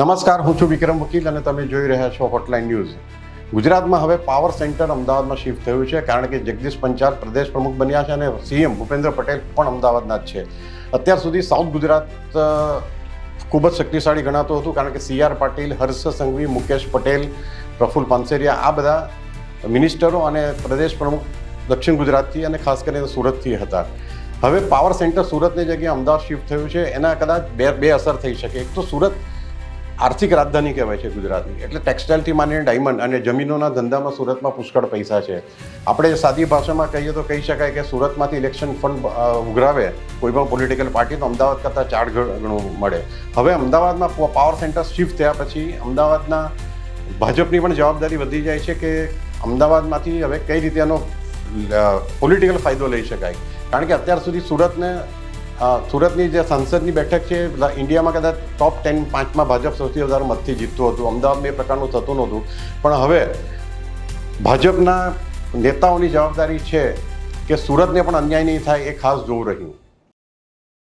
નમસ્કાર, હું છું વિક્રમ વકીલ અને તમે જોઈ રહ્યા છો હોટલાઇન ન્યૂઝ ગુજરાતમાં હવે પાવર સેન્ટર અમદાવાદમાં શિફ્ટ થયું છે, કારણ કે જગદીશ પંચાલ પ્રદેશ પ્રમુખ બન્યા છે અને સીએમ ભૂપેન્દ્ર પટેલ પણ અમદાવાદના જ છે. અત્યાર સુધી સાઉથ ગુજરાત ખૂબ જ શક્તિશાળી ગણાતું હતું, કારણ કે સી આર પાટીલ, હર્ષ સંઘવી, મુકેશ પટેલ પ્રફુલ્લ પાનસેરિયા, આ બધા મિનિસ્ટરો અને પ્રદેશ પ્રમુખ દક્ષિણ ગુજરાતથી અને ખાસ કરીને સુરતથી હતા. હવે પાવર સેન્ટર સુરતની જગ્યાએ અમદાવાદ શિફ્ટ થયું છે, એના કદાચ બે બે અસર થઈ શકે. એક તો સુરત આર્થિક રાજધાની કહેવાય છે ગુજરાતની. એટલે ટેક્સટાઇલથી માંડીને ડાયમંડ અને જમીનોના ધંધામાં સુરતમાં પુષ્કળ પૈસા છે. આપણે સાદી ભાષામાં કહીએ તો કહી શકાય કે સુરતમાંથી ઇલેક્શન ફંડ ઉઘરાવે, કોઈ પણ પોલિટિકલ પાર્ટી તો અમદાવાદ કરતાં ચાર ગણ- મળે. હવે અમદાવાદમાં પાવર સેન્ટર શિફ્ટ થયા પછી અમદાવાદના ભાજપની પણ જવાબદારી વધી જાય છે કે અમદાવાદમાંથી હવે કઈ રીતે એનો પોલિટિકલ ફાયદો લઈ શકાય. કારણ કે અત્યાર સુધી સુરતને સુરતની જે સંસદની બેઠક છે ઇન્ડિયામાં કદાચ ટોપ ટેન પાંચમાં ભાજપ સૌથી વધારે મતથી જીતતું હતું. અમદાવાદમાં એ પ્રકારનું થતું નહોતું. પણ હવે ભાજપના નેતાઓની જવાબદારી છે કે સુરતને પણ અન્યાય નહીં થાય એ ખાસ જોવું રહ્યું.